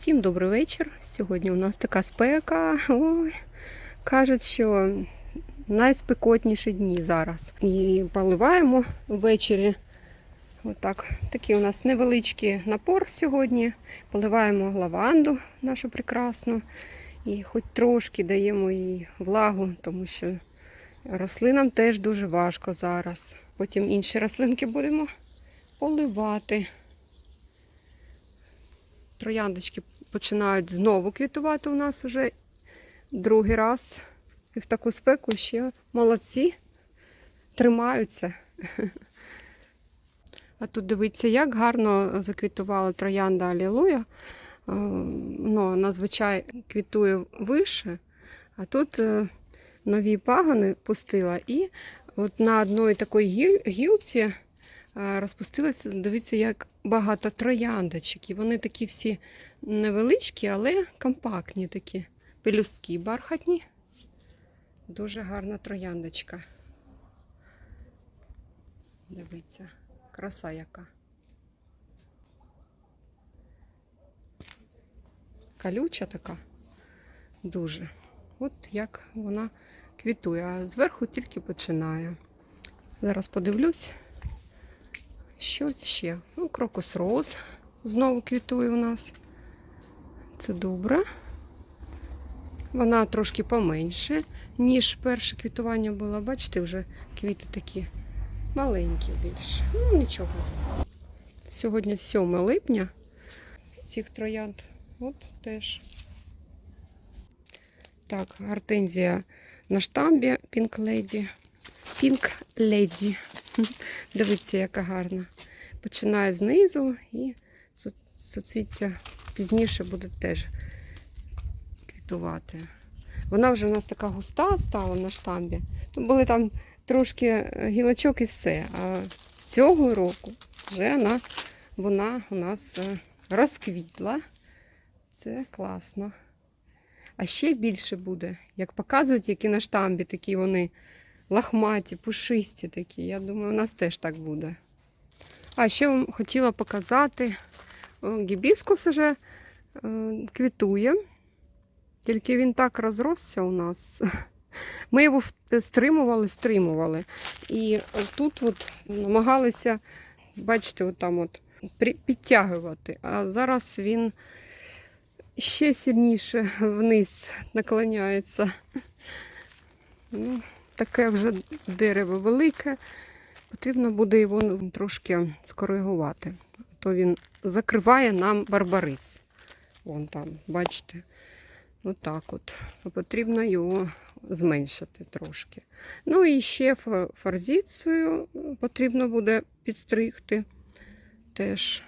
Всім добрий вечір. Сьогодні у нас така спека. Ой, кажуть, що найспекотніші дні зараз. І поливаємо ввечері. Отак. Такий у нас невеличкий напор сьогодні. Поливаємо лаванду нашу прекрасну. І хоч трошки даємо їй влагу, тому що рослинам теж дуже важко зараз. Потім інші рослинки будемо поливати. Трояндочки починають знову квітувати у нас уже другий раз. І в таку спеку ще молодці тримаються. А тут дивіться, як гарно заквітувала троянда Алілуя. Е, Ну, зазвичай квітує вище, а тут е, нові пагони пустила. І от на одній такій гіл- гілці е, розпустилося, дивіться, як багато трояндочок. І вони такі всі невеличкі, але компактні такі. Пелюстки бархатні. Дуже гарна трояндочка. Дивіться, краса яка. Колюча така. Дуже. От як вона квітує, а зверху тільки починає. Зараз подивлюсь. Що ще? Ну, крокус роз знову квітує у нас. Це добре. Вона трошки поменше, ніж перше квітування було. Бачите, вже квіти такі маленькі більше. Ну, нічого. Сьогодні 7 липня з цих троянд. От теж. Так, гортензія на штамбі Pink Lady. Pink Lady. Дивіться, яка гарна. Починає знизу і суцвіття пізніше буде теж квітувати. Вона вже у нас така густа стала на штамбі. Були там трошки е, гілочок і все. А цього року вже вона, вона у нас е, розквітла. Це класно. А ще більше буде. Як показують, які на штамбі, такі вони лахматі, пушисті такі. Я думаю, у нас теж так буде. А ще вам хотіла показати. о, Гібіскус вже е, квітує. Тільки він так розросся у нас. Ми його стримували, стримували. І тут от намагалися, бачите, от там от підтягувати. А зараз він ще сильніше вниз наклоняється. Ну, таке вже дерево велике. Потрібно буде його трошки скоригувати. То він закриває нам барбарис. Вон там, бачите. Отак от. Потрібно його зменшити трошки. Ну і ще фор- потрібно буде підстригти теж.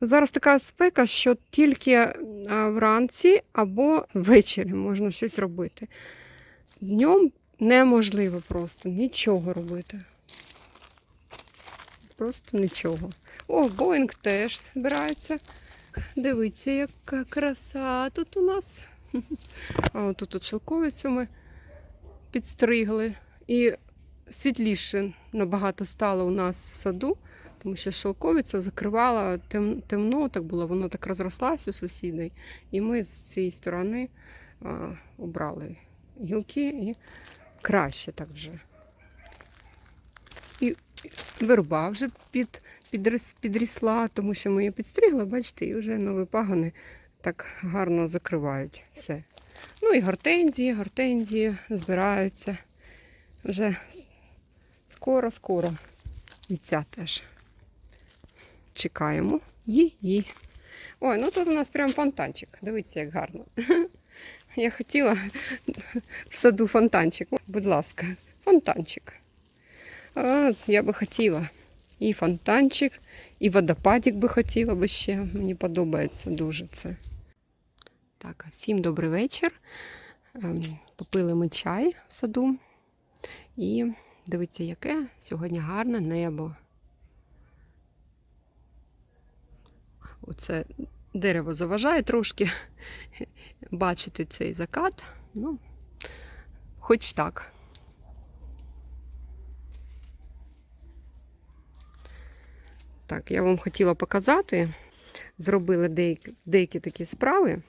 Зараз така спека, що тільки вранці або ввечері можна щось робити. Днем неможливо просто нічого робити. Просто нічого. О, Боїнг теж збирається. Дивіться, яка краса тут у нас. А тут от шелковицю ми підстригли. І світліше набагато стало у нас в саду, тому що шелковиця закривала тем, темно, так було, воно так розрослась у сусідей. І ми з цієї сторони а, обрали гілки і краще так вже. І верба вже під, підріс, підрісла, тому що ми її підстригли, бачите, і вже нові пагони так гарно закривають все. Ну і гортензії, гортензії збираються. Вже скоро-скоро. І ця теж. Чекаємо її. Ой, ну тут у нас прям фонтанчик. Дивіться, як гарно. Я хотіла в саду фонтанчик. Будь ласка, фонтанчик. А, я би хотіла і фонтанчик, і водопадик би хотіла би ще. Мені подобається дуже це. Так, всім добрий вечір. Ем, Попили ми чай в саду. І дивіться, яке сьогодні гарне небо. Оце дерево заважає трошки бачити цей закат. Ну, хоч так. Так, я вам хотіла показати. зробили деякі, деякі такі справи.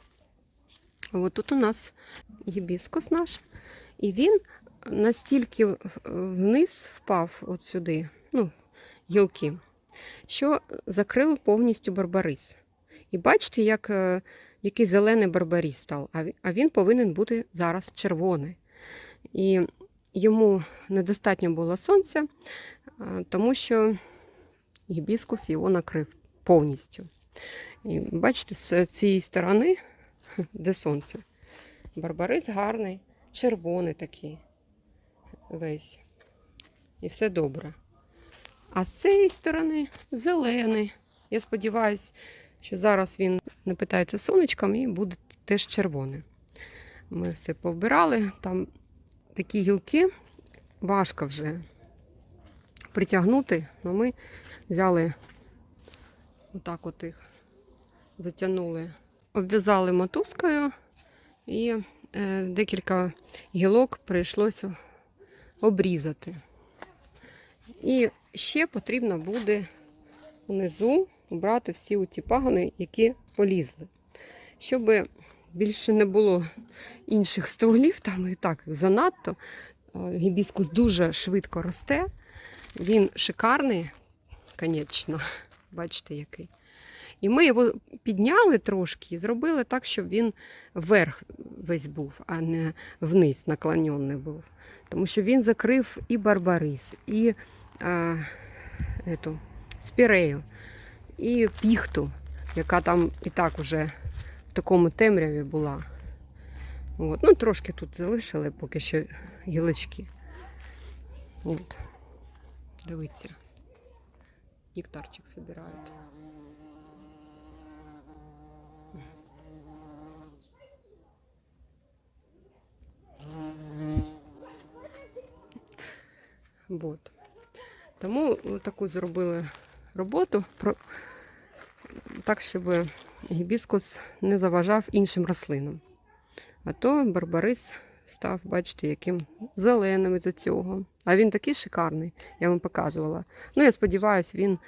От тут у нас гібіскус наш, і він настільки вниз впав от сюди, ну, гілки, що закрив повністю барбарис. І бачите, як, е, який зелений барбарис став, а він, повинен бути зараз червоний. І йому недостатньо було сонця, е, тому що гібіскус його накрив повністю. І бачите, з цієї сторони, де сонце, барбарис гарний, червоний такий весь. І все добре. А з цієї сторони зелений. Я сподіваюся, що зараз він не питається сонечком і буде теж червоний. Ми все повбирали. Там такі гілки важко вже притягнути, але ми взяли отак от їх, затягнули, обв'язали мотузкою і е, декілька гілок прийшлося обрізати. І ще потрібно буде внизу убрати всі оті пагони, які полізли. Щоб більше не було інших стволів, там і так занадто. Е, Гібіскус дуже швидко росте. Він шикарний, звісно, бачите, який. І ми його підняли трошки і зробили так, щоб він вверх весь був, а не вниз наклонений був. Тому що він закрив і барбарис, і а, ету, спірею, і піхту, яка там і так уже в такому темряві була. От. Ну, трошки тут залишили поки що гілочки. От. Дивіться. Нектарчик собирають. Вот. Тому таку зробили роботу, так, щоб гібіскус не заважав іншим рослинам. А то барбарис став, бачите, яким зеленим із цього. А він такий шикарний, я вам показувала. Ну, я сподіваюся, він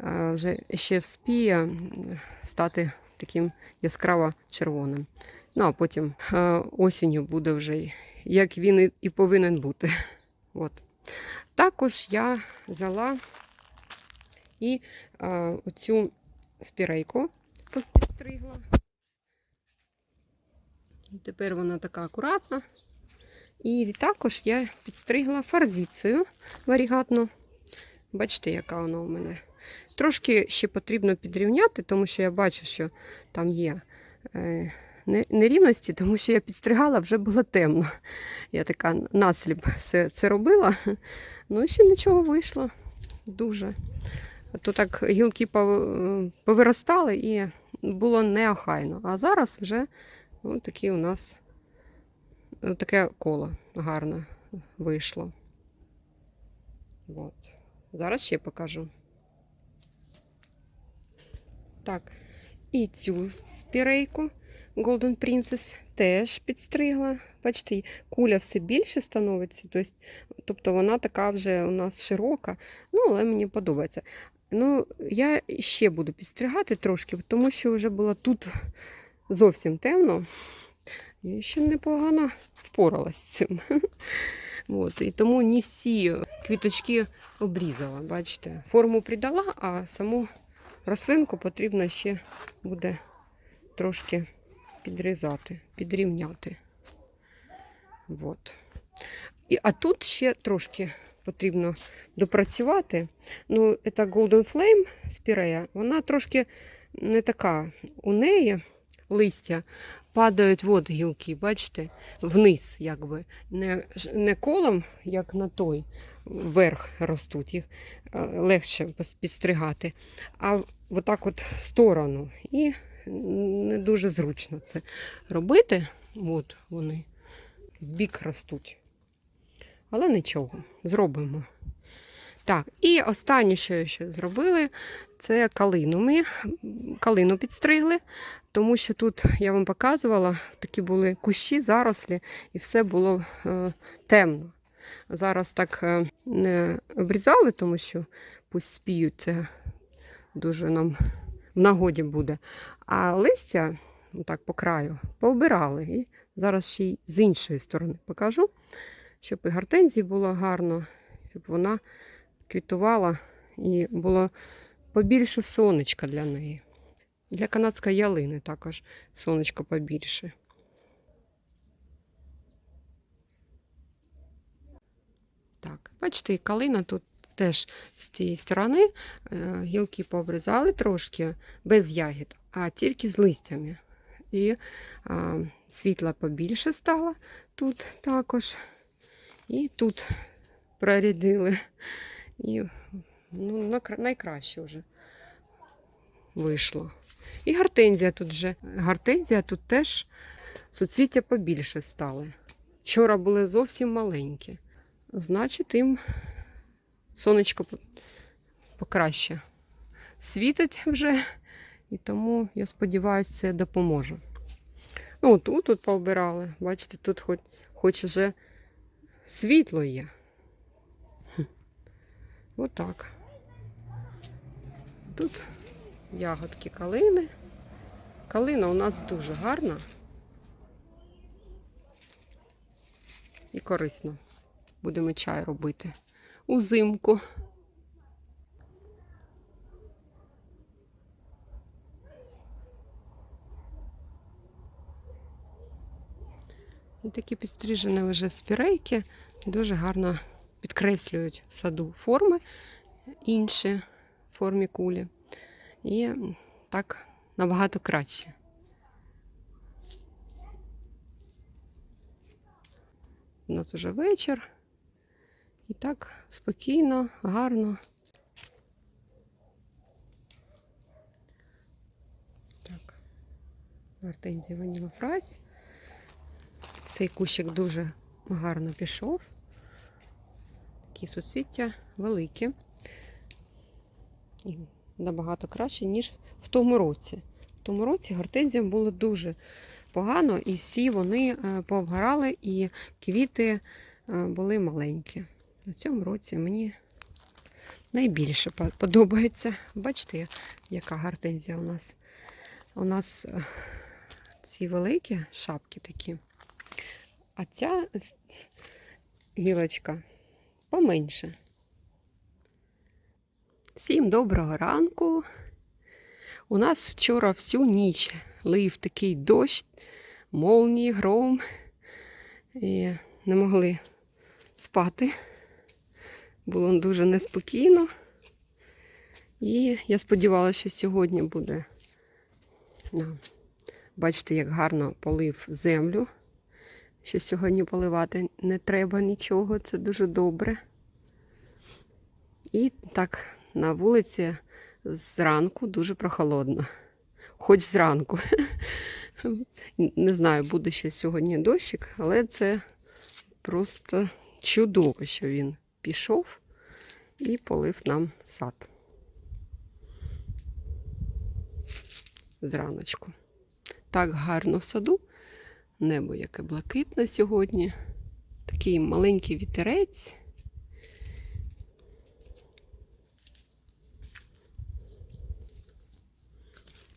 е, вже ще вспіє стати таким яскраво червоним. Ну, а потім е, осінню буде вже, як він і повинен бути. От. Також я взяла і е, оцю спірейку підстригла. Тепер вона така акуратна. І також я підстригла фарзицею варігатну. Бачите, яка вона у мене. Трошки ще потрібно підрівняти, тому що я бачу, що там є е, нерівності, тому що я підстригала, вже було темно. Я така насліп все це робила. Ну і ще нічого вийшло. Дуже. То так гілки повиростали і було неохайно. А зараз вже Ось такі у нас е, таке коло гарне вийшло. От. Зараз ще покажу. Так, і цю спірейку Golden Princess теж підстригла. Бачите, куля все більше становиться, тобто вона така вже у нас широка, ну, але мені подобається. Ну, я ще буду підстригати трошки, тому що вже було тут зовсім темно. Я ще непогано впоралась з цим. От, і тому не всі квіточки обрізала. Бачите, форму придала, а саму рослинку потрібно ще буде трошки підрізати, підрівняти. От. І, а тут ще трошки потрібно допрацювати. Ну, це Golden Flame спірея, вона трошки не така. У неї листя падають от гілки, бачите, вниз, якби. Не, не колом, як на той, вверх ростуть, їх е, легше підстригати, а отак от в сторону. І не дуже зручно це робити. От вони в бік ростуть. Але нічого, зробимо. Так, і останнє, що ще зробили, це калину. Ми калину підстригли, тому що тут я вам показувала, такі були кущі, зарослі, і все було е, темно. Зараз так е, не обрізали, тому що пусть спіють, це дуже нам в нагоді буде. А листя, так по краю, пообирали. І зараз ще й з іншої сторони покажу, щоб і гортензії було гарно, щоб вона квітувала і було побільше сонечка для неї. Для канадської ялини також сонечко побільше. Так, бачите, і калина тут теж з тієї сторони е, гілки пообрізали трошки без ягід, а тільки з листями. І а, світла побільше стало тут також. І тут прорядили. І ну, найкраще вже вийшло. І гортензія тут вже. Гортензія тут теж суцвіття побільше стали. Вчора були зовсім маленькі. Значить, їм сонечко покраще світить вже, і тому, я сподіваюся, це допоможе. Ну, тут, тут пообирали. Бачите, тут хоч, хоч уже світло є. Отак. Тут ягодки калини. Калина у нас дуже гарна і корисна. Будемо чай робити узимку. І такі підстрижені вже спірейки дуже гарно підкреслюють в саду форми інші формі кулі. І так набагато краще. У нас уже вечір. І так спокійно, гарно. Так, гортензія ваніла фрась. Цей кущик дуже гарно пішов. Такі суцвіття великі. І набагато краще, ніж в тому році. В тому році гортензіям було дуже погано, і всі вони е, пообгорали, і квіти е, були маленькі. На цьому році мені найбільше подобається. Бачите, яка гортензія у нас. У нас е, ці великі шапки такі. А ця гілочка поменше. Всім доброго ранку. У нас вчора всю ніч лив такий дощ, молнії, гром. І не могли спати. Було дуже неспокійно. І я сподівалася, що сьогодні буде. Бачите, як гарно полив землю. Що сьогодні поливати не треба нічого, це дуже добре. І так, на вулиці зранку дуже прохолодно. Хоч зранку. Не знаю, буде ще сьогодні дощик, але це просто чудово, що він пішов і полив нам сад. Зраночку. Так гарно в саду. Небо яке блакитне сьогодні. Такий маленький вітерець.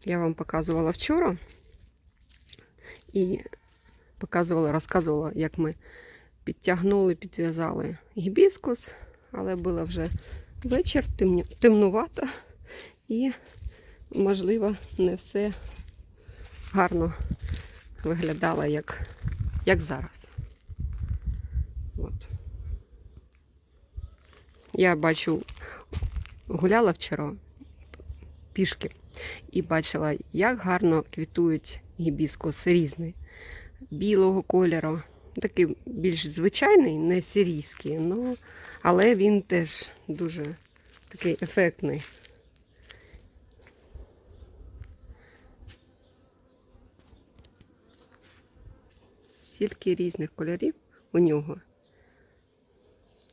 Я вам показувала вчора і показувала, розказувала, як ми підтягнули, підв'язали гібіскус, але було вже вечір, темнувато і, можливо, не все гарно виглядало, як, як зараз. От. Я бачу, гуляла вчора пішки і бачила, як гарно квітують гібіскус різний, білого кольору. Такий більш звичайний, не сирійський, але він теж дуже такий ефектний. Стільки різних кольорів у нього.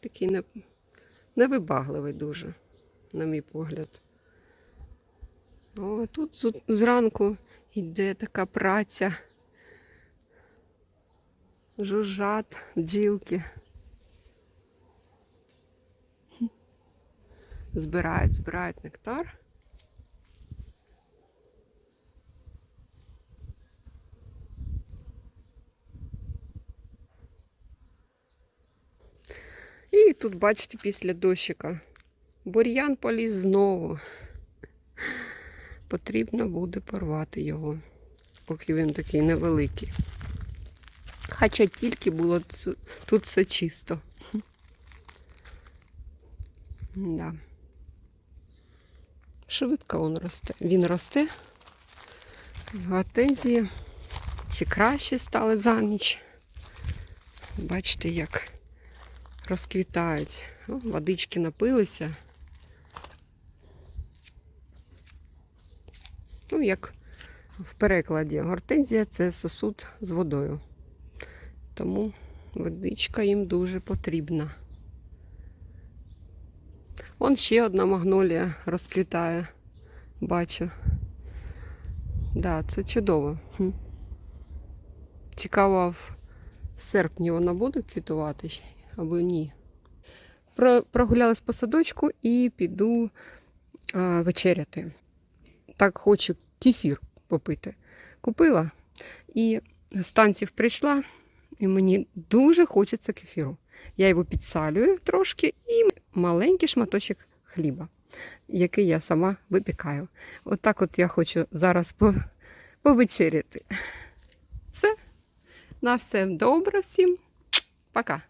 Такий невибагливий дуже, на мій погляд. О, тут зранку йде така праця. Жужжат, бджілки. Збирають, збирають нектар. І тут, бачите, після дощика бур'ян поліз знову. Потрібно буде порвати його, поки він такий невеликий. Хоча тільки було тут все чисто. Да. Швидко він росте. Він росте. Гортензії ще краще стали за ніч. Бачите, як розквітають. О, водички напилися. Ну, як в перекладі гортензія це сосуд з водою. Тому водичка їм дуже потрібна. Вон ще одна магнолія розквітає. Бачу. Да, це чудово. Цікаво, в серпні вона буде квітувати або ні. Про, прогулялась по садочку і піду а, вечеряти. Так хочу кефір попити. Купила і з танців прийшла, і мені дуже хочеться кефіру. Я його підсалюю трошки і маленький шматочок хліба, який я сама випікаю. Отак от я хочу зараз по, повечеряти. Все. На все добре всім. Пока.